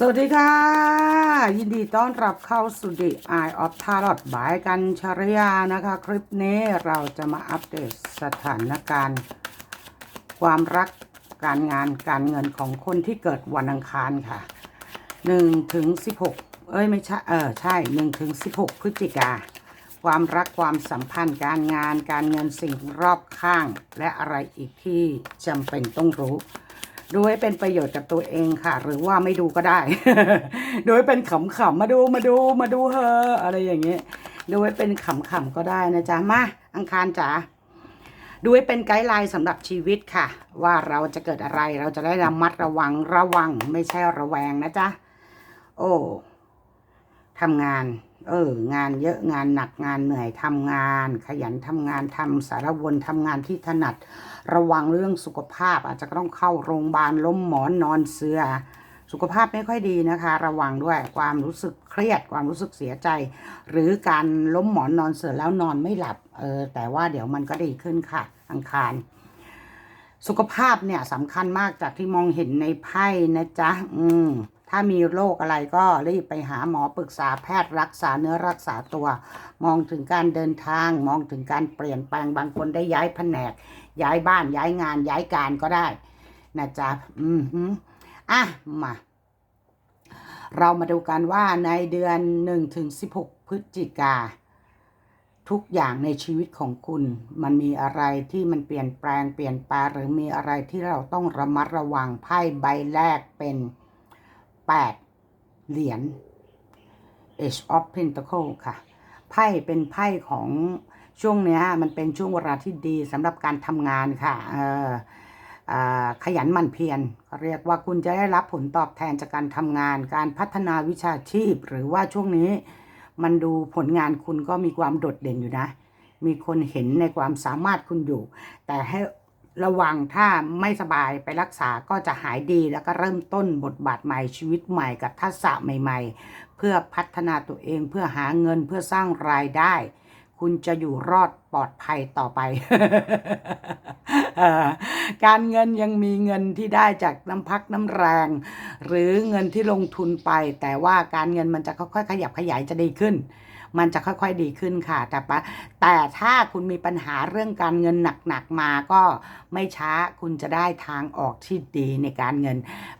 สวัสดีค่ะ ยินดีต้อนรับเข้าสู่ The Eye of Tarot บายกันชรยานะคะ คลิปนี้เราจะมาอัปเดตสถานการณ์ ความรักการงานการเงินของคนที่เกิดวันอังคารค่ะ1ถึง16 เอ้ยไม่ใช่เออใช่1ถึง16 พฤศจิกา ความรักความสัมพันธ์การงานการเงินสิ่งรอบข้าง และอะไรอีกที่จำเป็นต้องรู้ ดูให้เป็นประโยชน์กับตัวเองค่ะ หรือว่าไม่ดูก็ได้ ดูให้เป็นขำๆมาดูมาดูมาดูเฮอะอะไรอย่างเงี้ยดูให้เป็นขำๆก็ได้นะจ๊ะมาอังคารจ๋าดูให้เป็นไกด์ไลน์สำหรับชีวิตค่ะ ว่าเราจะเกิดอะไรเราจะได้ระมัดระวังระวังไม่ใช่ระแวงนะจ๊ะโอ้ ทำงาน เออ งานเยอะงานหนักงานเหนื่อยทำงาน ขยันทำงานทำสารวนทำงานที่ถนัด ระวังเรื่องสุขภาพ อาจจะต้องเข้าโรงพยาบาลล้มหมอนนอนเสือสุขภาพไม่ค่อยดีนะคะ ระวังด้วยความรู้สึกเครียดความรู้สึกเสียใจ หรือการล้มหมอนนอนเสือแล้วนอนไม่หลับเออแต่ว่าเดี๋ยวมันก็ดีขึ้นค่ะ อังคาร สุขภาพเนี่ยสำคัญมากจากที่มองเห็นในไพ่นะจ๊ะ อืม ถ้ามีโรคอะไรก็รีบไปหาหมอปรึกษาแพทย์รักษาเนื้อรักษาตัว มองถึงการเดินทาง มองถึงการเปลี่ยนแปลงบางคนได้ย้ายแผนก ย้ายบ้านย้ายงานย้ายการก็ได้นะจ๊ะอืมอะมาเรามาดูกันว่าในเดือน1ถึง16 พฤศจิกา ทุกอย่างในชีวิตของคุณ มันมีอะไรที่มันเปลี่ยนแปลงเปลี่ยนแปลงหรือมีอะไรที่เราต้องระมัดระวังไพ่ใบแรกเป็น 8 เหรียญ Age of Pentacle ค่ะ ไพ่เป็นไพ่ของช่วงเนี้ยมันเป็นช่วงเวลาที่ดีสำหรับการทำงานค่ะเออขยันหมั่นเพียรเขาเรียกว่าคุณจะได้รับผลตอบแทนจากการทำงาน การพัฒนาวิชาชีพ หรือว่าช่วงนี้มันดูผลงานคุณก็มีความโดดเด่นอยู่นะ มีคนเห็นในความสามารถคุณอยู่ แต่ให้ ระวังถ้าไม่สบายไปรักษาก็จะหายดีแล้วก็เริ่มต้นบทบาทใหม่ชีวิตใหม่กับทักษะใหม่ ๆ เพื่อพัฒนาตัวเองเพื่อหาเงินเพื่อสร้างรายได้ คุณจะอยู่รอดปลอดภัยต่อไปอการเงินยังมีเงินที่ได้จากน้ำพักน้ำแรง หรือเงินที่ลงทุนไป แต่ว่าการเงินมันจะค่อยๆขยับขยายจะดีขึ้น มันจะค่อยๆดีขึ้นค่ะ แต่ปะแต่ถ้าคุณมีปัญหาเรื่องการเงินหนักๆมาก็ไม่ช้าคุณจะได้ทางออกที่ดีในการเงิน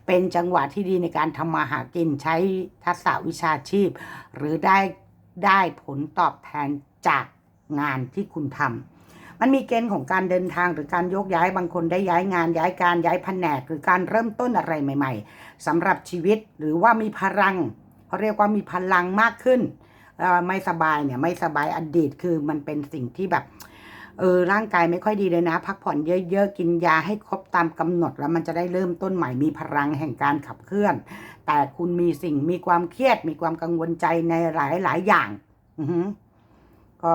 เป็นจังหวะที่ดีในการทำมาหากินใช้ทักษะวิชาชีพ หรือได้ได้ผลตอบแทนจากงานที่คุณทำมันมีเกณฑ์ของการเดินทางหรือการโยกย้ายบางคนได้ย้ายงานย้ายการย้ายแผนกหรือการเริ่มต้นอะไรใหม่ ๆสำหรับชีวิตหรือว่ามีพลังเขาเรียกว่ามีพลังมากขึ้น ไม่สบายเนี่ยไม่สบายอดีตคือมันเป็นสิ่งที่แบบเออร่างกายไม่ค่อยดีเลยนะ พักผ่อนเยอะๆ กินยาให้ครบตามกำหนดแล้วมันจะได้เริ่มต้นใหม่มีพลังแห่งการขับเคลื่อน แต่คุณมีสิ่งมีความเครียด มีความกังวลใจในหลายๆอย่างก็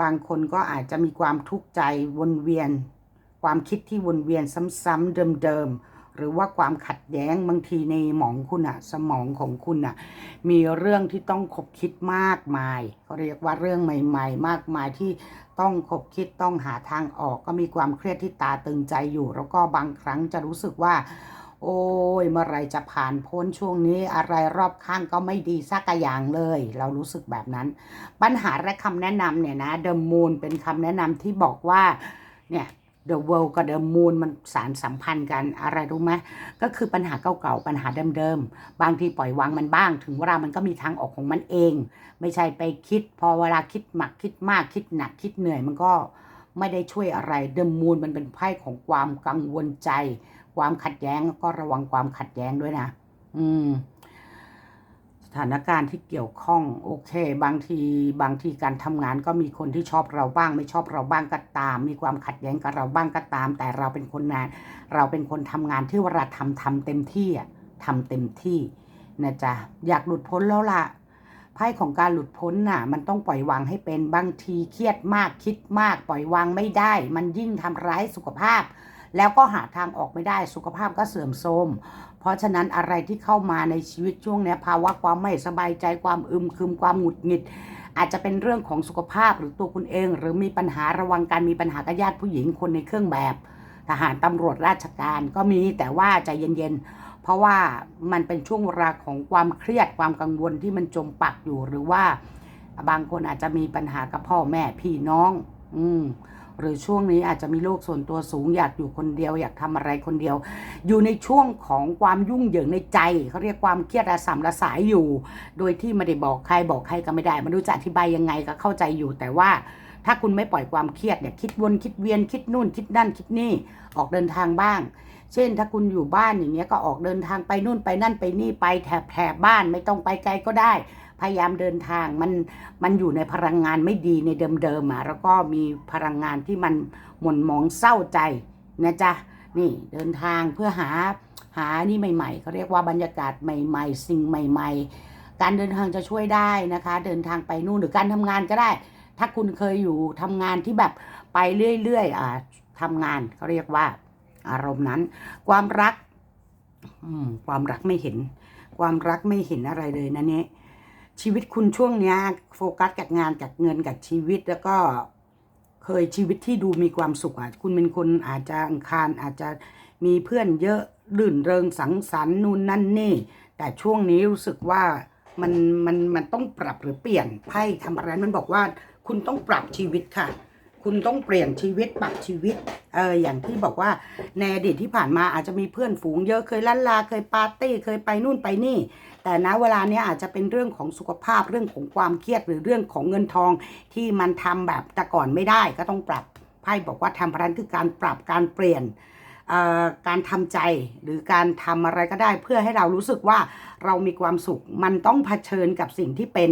บางคนก็อาจจะมีความทุกข์ใจวนเวียน ความคิดที่วนเวียนซ้ำๆเดิมๆ หรือว่าความขัดแย้งบางทีในหมองคุณอะสมองของคุณอะมีเรื่องที่ต้องคบคิดมากมายเขาเรียกว่าเรื่องใหม่ ๆ มากมายที่ต้องคบคิดต้องหาทางออก ก็มีความเครียดที่ตาตึงใจอยู่ แล้วก็บางครั้งจะรู้สึกว่า โอ้ยเมื่อไรจะผ่านพ้นช่วงนี้อะไรรอบข้างก็ไม่ดีสักอย่างเลย เรารู้สึกแบบนั้น ปัญหาและคำแนะนำเนี่ยนะ The Moon เป็นคำแนะนำที่บอกว่าเนี่ย The World กับ The Moon มันสารสัมพันธ์กันอะไรรู้ไหมก็คือปัญหาเก่าๆ ปัญหาเดิมๆ บางทีปล่อยวางมันบ้าง ถึงเวลามันก็มีทางออกของมันเอง ไม่ใช่ไปคิด พอเวลาคิดหมักคิดมากคิดหนักคิดเหนื่อยมันก็ไม่ได้ช่วยอะไร The Moon มันเป็นไพ่ของความกังวลใจ ความขัดแย้งก็ระวังความขัดแย้งด้วยนะ อืม ถานการณ์ที่เกี่ยวข้องโอเค บางทีบางทีการทำงานก็มีคนที่ชอบเราบ้าง ไม่ชอบเราบ้างก็ตาม มีความขัดแย้งกับเราบ้างก็ตาม แต่เราเป็นคนงาน เราเป็นคนทำงานที่เวลาทำทำเต็มที่อะทำเต็มที่นะจ๊ะอยากหลุดพ้นแล้วล่ะไพ่ของการหลุดพ้นน่ะ มันต้องปล่อยวางให้เป็นบางทีเครียดมากคิดมาก ปล่อยวางไม่ได้ มันยิ่งทำร้ายสุขภาพ แล้วก็หาทางออกไม่ได้สุขภาพก็เสื่อมโทรม เพราะฉะนั้นอะไรที่เข้ามาในชีวิตช่วงนี้ภาวะความไม่สบายใจความอึมครึมความหงุดหงิด อาจจะเป็นเรื่องของสุขภาพหรือตัวคุณเอง หรือมีปัญหาระวังการมีปัญหากับญาติผู้หญิงคนในเครื่องแบบ ทหารตำรวจราชการก็มีแต่ว่าใจเย็นๆ เพราะว่ามันเป็นช่วงเวลาของความเครียดความกังวลที่มันจมปักอยู่หรือว่า บางคนอาจจะมีปัญหากับพ่อแม่พี่น้อง อืม หรือช่วงนี้อาจจะมีโรคส่วนตัวสูงอยากอยู่คนเดียว อยากทำอะไรคนเดียว อยู่ในช่วงของความยุ่งเหยิงในใจเขาเรียกความเครียดระสำระสายอยู่ โดยที่ไม่ได้บอกใครบอกใครก็ไม่ได้ไมันรู้จะอธิบายยังไงก็เข้าใจอยู่แต่ว่าถ้าคุณไม่ปล่อยความเครียดเนี่ยคิดวนคิดเวียนคิดนู่นคิดนั่นคิดนี่ออกเดินทางบ้าง เช่น ถ้าคุณอยู่บ้านอย่างเงี้ยก็ออกเดินทางไปนู่นไปนั่นไปนี่ไปแถบแถบบ้านไม่ต้องไปไกลก็ได้ พยายามเดินทางมันมันอยู่ในพลังงานไม่ดีในเดิมๆอะแล้วก็มีพลังงานที่มันหม่นหมองเศร้าใจนะจ๊ะนี่เดินทางเพื่อหาหานี่ใหม่ๆเขาเรียกว่าบรรยากาศใหม่ ๆ สิ่งใหม่ ๆ การเดินทางจะช่วยได้นะคะ เดินทางไปนู่นหรือการทำงานก็ได้ ถ้าคุณเคยอยู่ทำงานที่แบบไปเรื่อยๆอ่าทำงานเขาเรียกว่า อารมณ์นั้น ความรักอืความรักไม่เห็น ความรักไม่เห็นอะไรเลยนะเนี่ย ชีวิตคุณช่วงเนี้ยโฟกัสกับงานกับเงินกับชีวิตแล้วก็เคยชีวิตที่ดูมีความสุขอะคุณเป็นคนอาจจะอังคารอาจจะมีเพื่อนเยอะรื่นเริงสังสรรค์นู่นนั่นนี่ แต่ช่วงนี้รู้สึกว่ามันมันมันต้องปรับหรือเปลี่ยนไพ่ทำอะไรมันบอกว่าคุณต้องปรับชีวิตค่ะ คุณต้องเปลี่ยนชีวิตปรับชีวิต เอออย่างที่บอกว่าในอดีตที่ผ่านมาอาจจะมีเพื่อนฝูงเยอะเคยลั่นลาเคยปาร์ตี้เคยไปนู่นไปนี่ แต่ณเวลาเนี้ยอาจจะเป็นเรื่องของสุขภาพเรื่องของความเครียดหรือเรื่องของเงินทองที่มันทำแบบแต่ก่อนไม่ได้ก็ต้องปรับไพ่บอกว่าทำพลันคือการปรับการเปลี่ยนเอ่อการทำใจหรือการทำอะไรก็ได้ เพื่อให้เรารู้สึกว่าเรามีความสุข มันต้องเผชิญกับสิ่งที่เป็น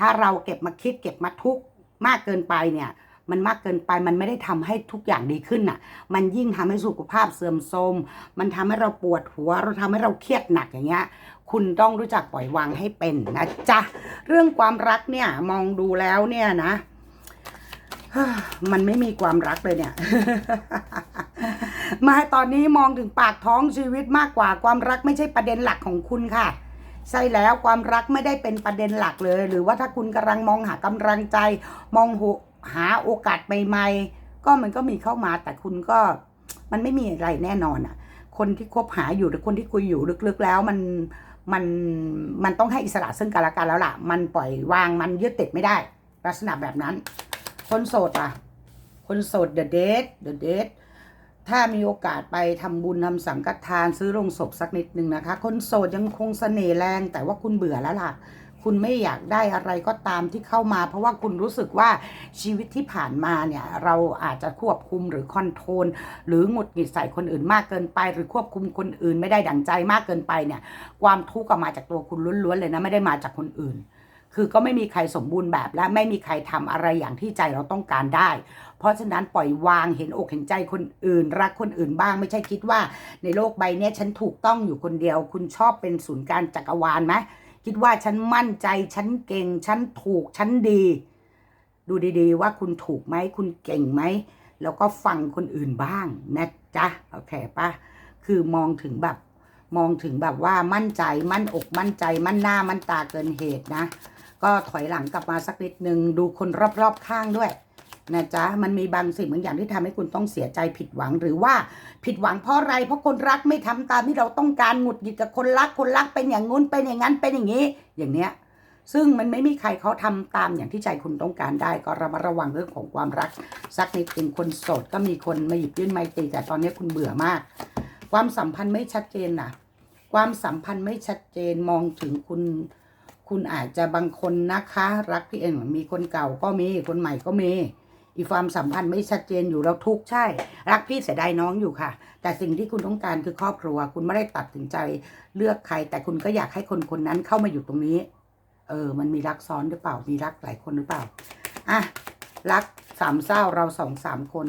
ถ้าเราเก็บมาคิดเก็บมาทุกข์มากเกินไปเนี่ย มันมากเกินไปมันไม่ได้ทำให้ทุกอย่างดีขึ้นน่ะ มันยิ่งทำให้สุขภาพเสื่อมโทรมมันทำให้เราปวดหัว เราทำให้เราเครียดหนักอย่างเงี้ยคุณต้องรู้จักปล่อยวางให้เป็นนะจ๊ะเรื่องความรักเนี่ยมองดูแล้วเนี่ยนะมันไม่มีความรักเลยเนี่ย มาตอนนี้มองถึงปากท้องชีวิตมากกว่าความรักไม่ใช่ประเด็นหลักของคุณค่ะ ใช่แล้วความรักไม่ได้เป็นประเด็นหลักเลย หรือว่าถ้าคุณกำลังมองหากำลังใจ มอง หาโอกาสใหม่ๆก็มันก็มีเข้ามาแต่คุณก็มันไม่มีอะไรแน่นอนอะ คนที่คบหาอยู่หรือคนที่คุยอยู่ลึกๆแล้วมันมันมันต้องให้อิสระซึ่งกันและกันแล้วล่ะ มันปล่อยวางมันยึดติดไม่ได้ ลักษณะแบบนั้น คนโสดอะ คนโสด the date the date ถ้ามีโอกาสไปทำบุญทำสังฆทานซื้อโลงศพสักนิดหนึ่งนะคะ คนโสดยังคงเสน่ห์แรงแต่ว่าคุณเบื่อแล้วล่ะ คุณไม่อยากได้อะไรก็ตามที่เข้ามา เพราะว่าคุณรู้สึกว่าชีวิตที่ผ่านมาเนี่ยเราอาจจะควบคุมหรือคอนโทรลหรือหงุดหงิดใส่คนอื่นมากเกินไป หรือควบคุมคนอื่นไม่ได้ดั่งใจมากเกินไปเนี่ย ความทุกข์ก็มาจากตัวคุณล้วนๆเลยนะไม่ได้มาจากคนอื่น คือก็ไม่มีใครสมบูรณ์แบบและไม่มีใครทำอะไรอย่างที่ใจเราต้องการได้ เพราะฉะนั้นปล่อยวางเห็นอกเห็นใจคนอื่น รักคนอื่นบ้างไม่ใช่คิดว่า ในโลกใบนี้ฉันถูกต้องอยู่คนเดียว คุณชอบเป็นศูนย์กลารจักรวาลไหม คิดว่าฉันมั่นใจ ฉันเก่ง ฉันถูก ฉันดี ดูดีๆ ว่าคุณถูกไหม คุณเก่งไหม แล้วก็ฟังคนอื่นบ้างนะจ๊ะ โอเคปะคือมองถึงแบบ มองถึงแบบว่ามั่นใจ มั่นอก มั่นใจ มั่นหน้า มั่นตาเกินเหตุนะ ก็ถอยหลังกลับมาสักนิดนึง ดูคนรอบๆข้างด้วย นะจ๊ะมันมีบางสิ่งบางอย่างที่ทำให้คุณต้องเสียใจผิดหวังหรือว่าผิดหวังเพราะอะไร เพราะคนรักไม่ทำตามที่เราต้องการหงุดหงิดกับคนรักคนรักเป็นอย่างงู้นเป็นอย่างนั้นเป็นอย่างนี้ อย่างเนี้ยซึ่งมันไม่มีใครเขาทำตามอย่างที่ใจคุณต้องการได้ ก็ระมัดระวังเรื่องของความรัก สักนิดเป็นคนโสดก็มีคนมาหยิบยื่นไมตรีแต่ตอนนี้คุณเบื่อมาก ความสัมพันธ์ไม่ชัดเจนนะความสัมพันธ์ไม่ชัดเจนมองถึงคุณ คุณอาจจะบางคนนะคะ รักพี่เอ็นมีคนเก่าก็มีคนใหม่ก็มี อีความสัมพันธ์ไม่ชัดเจนอยู่เราทุกข์ใช่ รักพี่เสียดายน้องอยู่ค่ะ แต่สิ่งที่คุณต้องการคือครอบครัว คุณไม่ได้ตัดสินใจเลือกใคร แต่คุณก็อยากให้คนคนนั้นเข้ามาอยู่ตรงนี้ เออ มันมีรักซ้อนหรือเปล่า มีรักหลายคนหรือเปล่าอะรักสามเศร้าเราสองสามคน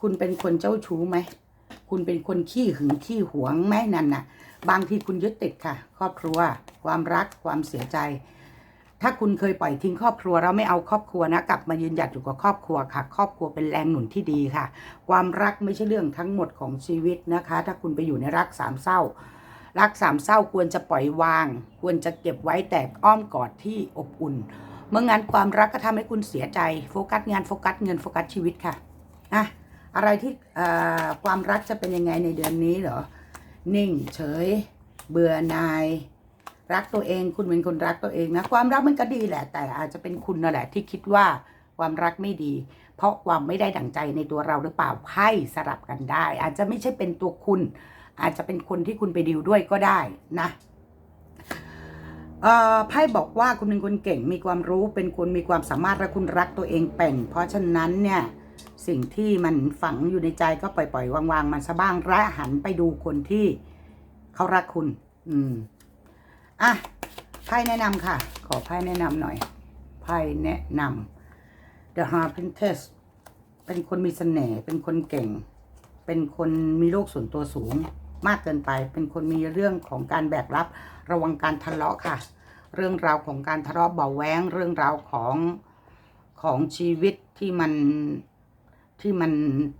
คุณเป็นคนเจ้าชู้ไหมคุณเป็นคนขี้หึงขี้หวงไหมนั่นน่ะ บางทีคุณยึดติดค่ะ ครอบครัว ความรักความเสียใจ ถ้าคุณเคยปล่อยทิ้งครอบครัวเราไม่เอาครอบครัวนะกลับมายืนหยัดอยู่กับครอบครัวค่ะ ครอบครัวเป็นแรงหนุนที่ดีค่ะ ความรักไม่ใช่เรื่องทั้งหมดของชีวิตนะคะ ถ้าคุณไปอยู่ในรักสามเศร้า รักสามเศร้าควรจะปล่อยวาง ควรจะเก็บไว้แต่อ้อมกอดที่อบอุ่น เมื่องานความรักก็ทำให้คุณเสียใจโฟกัสงานโฟกัสเงินโฟกัสชีวิตค่ะอะอะไรที่เอ่อความรักจะเป็นยังไงในเดือนนี้เหรอนิ่งเฉย เบื่อหน่าย รักตัวเองคุณเป็นคนรักตัวเองนะความรักมันก็ดีแหละ แต่อาจจะเป็นคุณนั่นแหละที่คิดว่าความรักไม่ดี เพราะความไม่ได้ดั่งใจในตัวเราหรือเปล่าไพ่สลับกันได้ อาจจะไม่ใช่เป็นตัวคุณ อาจจะเป็นคนที่คุณไปดิวด้วยก็ได้นะอ่อไพ่บอกว่าคุณเป็นคนเก่งมีความรู้เป็นคนมีความสามารถและคุณรักตัวเองเป็นเพราะฉะนั้นเนี่ยสิ่งที่มันฝังอยู่ในใจก็ปล่อยๆวางๆมันซะบ้างและหันไปดูคนที่เขารักคุณ อืม อะไพ่แนะนำค่ะ ขอไพ่แนะนำหน่อย ไพ่แนะนำ The Heart Princess เป็นคนมีเสน่ห์ เป็นคนเก่ง เป็นคนมีโลกส่วนตัวสูง มากเกินไป เป็นคนมีเรื่องของการแบกรับ ระวังการทะเลาะค่ะ เรื่องราวของการทะเลาะเบาะแวงเรื่องราวของของชีวิตที่มันที่มัน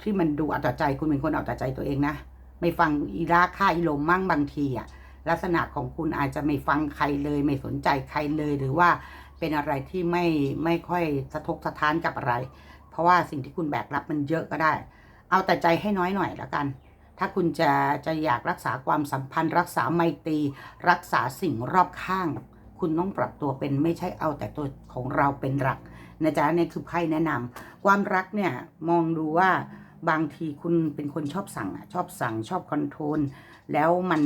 ที่มันดูเอาแต่ใจคุณเป็นคนเอาแต่ใจตัวเองนะ ไม่ฟังอีราค่าอีลมมั่งบางทีอะ ลักษณะของคุณอาจจะไม่ฟังใครเลย ไม่สนใจใครเลยหรือว่าเป็นอะไรที่ไม่ไม่ค่อยสะทกสะท้านกับอะไร เพราะว่าสิ่งที่คุณแบกรับมันเยอะก็ได้ เอาแต่ใจให้น้อยหน่อยละกัน ถ้าคุณจะจะอยากรักษาความสัมพันธ์ รักษาไมตรีรักษาสิ่งรอบข้าง คุณต้องปรับตัวเป็นไม่ใช่เอาแต่ตัวของเราเป็นหลักนะจ๊ะนี่คือไพ่แนะนำความรักเนี่ยมองดูว่าบางทีคุณเป็นคนชอบสั่งอะชอบสั่งชอบคอนโทรลแล้วมัน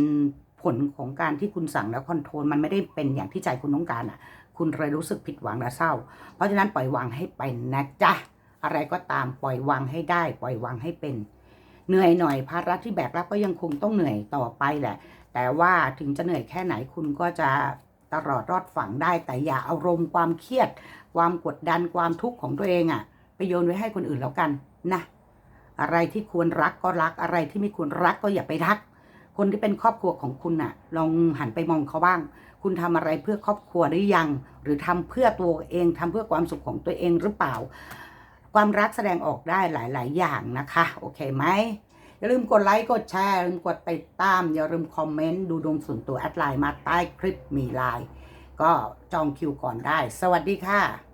ผลของการที่คุณสั่งแล้วคอนโทรลมันไม่ได้เป็นอย่างที่ใจคุณต้องการอะ คุณเลยรู้สึกผิดหวังและเศร้า เพราะฉะนั้นปล่อยวางให้เป็นนะจ๊ะอะไรก็ตามปล่อยวางให้ได้ ปล่อยวางให้เป็น เหนื่อยหน่อยภาระที่แบกรับก็ยังคงต้องเหนื่อยต่อไปแหละ แต่ว่าถึงจะเหนื่อยแค่ไหนคุณก็จะตลอดรอดฝั่งได้ แต่อย่าอารมณ์ความเครียด ความกดดันความทุกข์ของตัวเองอะ่ะ ไปโยนไว้ให้คนอื่นแล้วกันนะอะไรที่ควรรักก็รักอะไรที่ไม่ควรรักก็อย่าไปรัก คนที่เป็นครอบครัวของคุณน่ะ ลองหันไปมองเขาบ้าง คุณทำอะไรเพื่อครอบครัวหรือยัง หรือทำเพื่อตัวเองทำเพื่อความสุขของตัวเองหรือเปล่า ความรักแสดงออกได้หลาย ๆ อย่างนะคะ โอเคไหมอย่าลืมกดไลค์กดแชร์อย่าลืมกดติดตาม อย่าลืมคอมเมนต์ดูดวงส่วนตัวแอดไลน์มาใต้คลิปมีไลน์ก็จองคิวก่อนได้ สวัสดีค่ะ